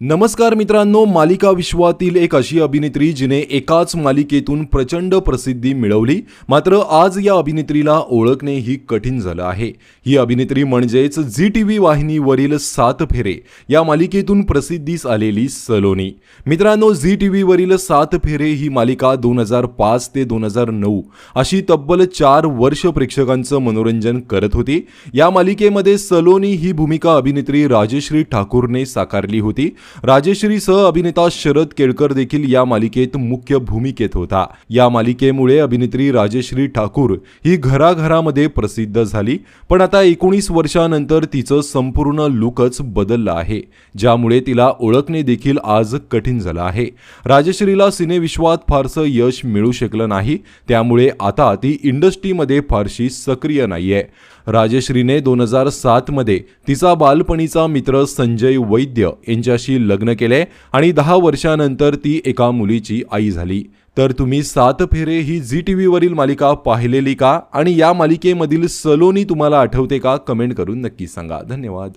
नमस्कार मित्रांनो मालिका विश्वातील एक अशी अभिनेत्री जिने एकाच मालिकेतून प्रचंड प्रसिद्धी मिळवली. मात्र आज या अभिनेत्रीला ओळखणे ही कठीण झालं आहे. ही अभिनेत्री म्हणजेच झी टी व्ही वाहिनीवरील सात फेरे. या मालिकेतून प्रसिद्धीस आलेली सलोनी. मित्रांनो झी टी व्हीवरील सात फेरे ही मालिका दोन हजार पाच ते दोन हजार नऊ अशी तब्बल चार वर्ष प्रेक्षकांचं मनोरंजन करत होती. या मालिकेमध्ये सलोनी ही भूमिका अभिनेत्री राजश्री ठाकूरने साकारली होती. राजश्रीसह अभिनेता शरद केळकर देखील या मालिकेत मुख्य भूमिकेत होता. या मालिकेमुळे अभिनेत्री राजश्री ठाकूर ही घराघरामध्ये प्रसिद्ध झाली पण आता एकोणीस वर्षानंतर तिचं संपूर्ण लुकच बदललं आहे ज्यामुळे तिला ओळखणे देखील आज कठीण झालं आहे. राजश्रीला सिनेविश्वात फारसं यश मिळू शकलं नाही त्यामुळे आता ती इंडस्ट्रीमध्ये फारशी सक्रिय नाहीये. राजश्रीने दोन हजार सातमध्ये तिचा बालपणीचा मित्र संजय वैद्य यांच्याशी लग्न केले आणि दहा वर्षानंतर ती एका मुलीची आई झाली. तर तुम्ही सात फेरे ही झी टी व्हीवरील मालिका पाहिलेली का? आणि या मालिकेमधील सलोनी तुम्हाला आठवते का? कमेंट करून नक्की सांगा. धन्यवाद.